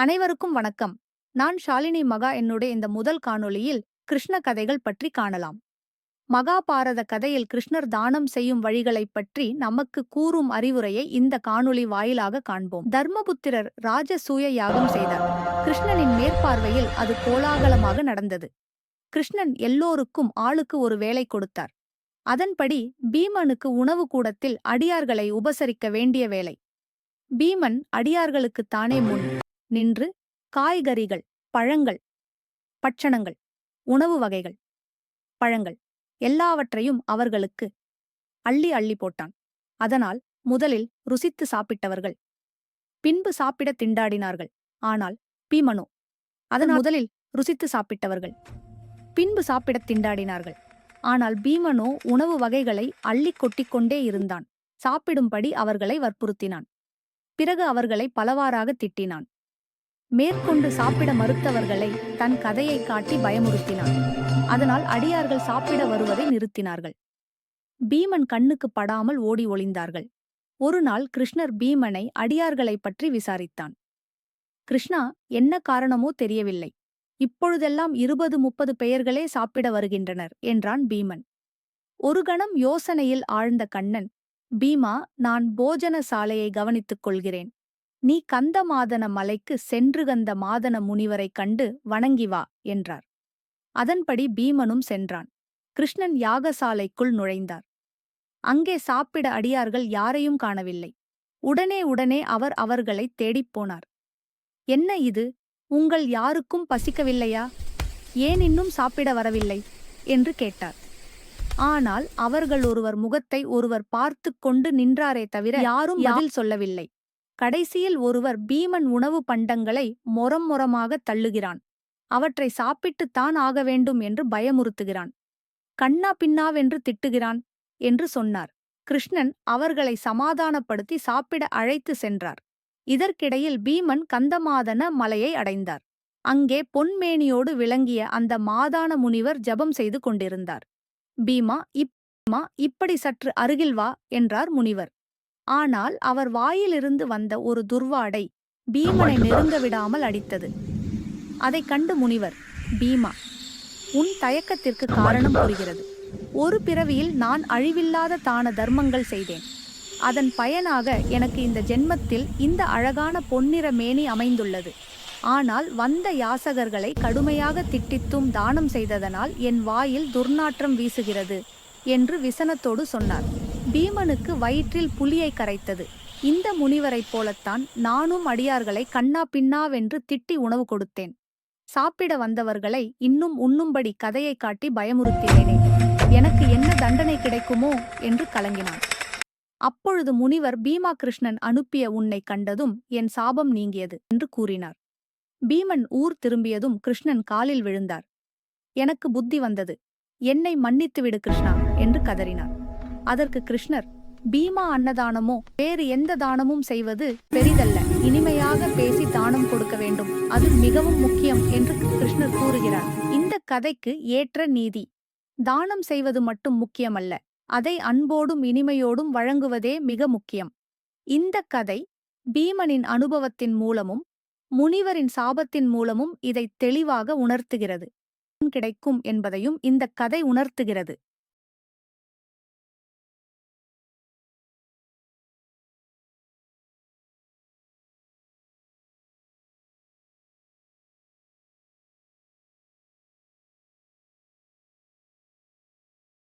அனைவருக்கும் வணக்கம். நான் ஷாலினி மகா என்னுடைய இந்த முதல் காணொளியில் கிருஷ்ண கதைகள் பற்றி காணலாம். மகாபாரத கதையில் கிருஷ்ணர் தானம் செய்யும் வழிகளைப் பற்றி நமக்கு கூறும் அறிவுரையை இந்த காணொளி வாயிலாக காண்போம். தர்மபுத்திரர் ராஜசூய யாகம் செய்தார். கிருஷ்ணனின் மேற்பார்வையில் அது கோலாகலமாக நடந்தது. கிருஷ்ணன் எல்லோருக்கும் ஆளுக்கு ஒரு வேலை கொடுத்தார். அதன்படி பீமனுக்கு உணவு கூடத்தில் அடியார்களை உபசரிக்க வேண்டிய வேலை. பீமன் அடியார்களுக்குத் தானே முன் நின்று காய்கறிகள் பழங்கள் பட்சணங்கள் உணவு வகைகள் பழங்கள் எல்லாவற்றையும் அவர்களுக்கு அள்ளி அள்ளி போட்டான். அதனால் முதலில் ருசித்து சாப்பிட்டவர்கள். பின்பு சாப்பிட திண்டாடினார்கள். ஆனால் பீமனோ அதன் முதலில் ருசித்து சாப்பிட்டவர்கள். பின்பு சாப்பிடத் திண்டாடினார்கள். ஆனால் பீமனோ உணவு வகைகளை அள்ளிக் கொட்டிக்கொண்டே இருந்தான். சாப்பிடும்படி அவர்களை வற்புறுத்தினான். பிறகு அவர்களை பலவாறாக திட்டினான். மேற்கொண்டு சாப்பிட மறுத்தவர்களை தன் கதையை காட்டி பயமுறுத்தினான். அதனால் அடியார்கள் சாப்பிட வருவதை நிறுத்தினார்கள். பீமன் கண்ணுக்கு படாமல் ஓடி ஒளிந்தார்கள். ஒரு நாள் கிருஷ்ணர் பீமனை அடியார்களைப் பற்றி விசாரித்தான். கிருஷ்ணா என்ன காரணமோ தெரியவில்லை. இப்பொழுதெல்லாம் இருபது முப்பது பெயர்களே சாப்பிட வருகின்றனர் என்றான் பீமன். ஒரு கணம் யோசனையில் ஆழ்ந்த கண்ணன் பீமா நான் போஜன சாலையை கவனித்துக் கொள்கிறேன். நீ கந்த மாதன மலைக்கு சென்று கந்த மாதன முனிவரைக் கண்டு வணங்கி வா என்றார். அதன்படி பீமனும் சென்றான். கிருஷ்ணன் யாகசாலைக்குள் நுழைந்தார். அங்கே சாப்பிட அடியார்கள் யாரையும் காணவில்லை. உடனே உடனே அவர் அவர்களைத் தேடிப் போனார். என்ன இது? உங்கள் யாருக்கும் பசிக்கவில்லையா? ஏன் இன்னும் சாப்பிட வரவில்லை? என்று கேட்டார். ஆனால் அவர்கள் ஒருவர் முகத்தை ஒருவர் பார்த்து கொண்டு நின்றாரே தவிர யாரும் பதில் சொல்லவில்லை. கடைசியில் ஒருவர் பீமன் உணவு பண்டங்களை மொரம் மொரமாக தள்ளுகிறான். அவற்றை சாப்பிட்டுத்தான் ஆக வேண்டும் என்று பயமுறுத்துகிறான். கண்ணா பின்னாவென்று திட்டுகிறான் என்று சொன்னார். கிருஷ்ணன் அவர்களை சமாதானப்படுத்தி சாப்பிட அழைத்து சென்றார். இதற்கிடையில் பீமன் கந்தமாதன மலையை அடைந்தார். அங்கே பொன்மேனியோடு விளங்கிய அந்த மாதான முனிவர் ஜபம் செய்து கொண்டிருந்தார். பீமா இப்மா இப்படி சற்று அருகில் வா என்றார் முனிவர். ஆனால் அவர் வாயிலிருந்து வந்த ஒரு துர்வாடை பீமனை நெருங்க விடாமல் அடித்தது. அதைக் கண்டு முனிவர் பீமா உன் தயக்கத்திற்கு காரணம் புரிகிறது. ஒரு பிறவியில் நான் அழிவில்லாத தான தர்மங்கள் செய்தேன். அதன் பயனாக எனக்கு இந்த ஜென்மத்தில் இந்த அழகான பொன்னிற மேனி அமைந்துள்ளது. ஆனால் வந்த யாசகர்களை கடுமையாக திட்டித்தும் தானம் செய்ததனால் என் வாயில் துர்நாற்றம் வீசுகிறது என்று விசனத்தோடு சொன்னார். பீமனுக்கு வயிற்றில் புலியை கரைத்தது. இந்த முனிவரைப் போலத்தான் நானும் அடியார்களை கண்ணா பின்னாவென்று திட்டி உணவு கொடுத்தேன். சாப்பிட வந்தவர்களை இன்னும் உண்ணும்படி கதையை காட்டி பயமுறுத்தினேனே. எனக்கு என்ன தண்டனை கிடைக்குமோ என்று கலங்கினான். அப்பொழுது முனிவர் பீமா கிருஷ்ணன் அனுப்பிய உன்னை கண்டதும் என் சாபம் நீங்கியது என்று கூறினார். பீமன் ஊர் திரும்பியதும் கிருஷ்ணன் காலில் விழுந்தார். எனக்கு புத்தி வந்தது. என்னை மன்னித்துவிடு கிருஷ்ணா என்று கதறினார். அதற்கு கிருஷ்ணர் பீமா அன்னதானமோ? வேறு எந்த தானமும் செய்வது பெரிதல்ல. இனிமையாக பேசி தானம் கொடுக்க வேண்டும். அது மிகவும் முக்கியம் என்று கிருஷ்ணர் கூறுகிறார். இந்த கதைக்கு ஏற்ற நீதி. தானம் செய்வது மட்டும் முக்கியமல்ல. அதை அன்போடும் இனிமையோடும் வழங்குவதே மிக முக்கியம். இந்த கதை பீமனின் அனுபவத்தின் மூலமும் முனிவரின் சாபத்தின் மூலமும் இதை தெளிவாக உணர்த்துகிறது. கிடைக்கும் என்பதையும் இந்த கதை உணர்த்துகிறது.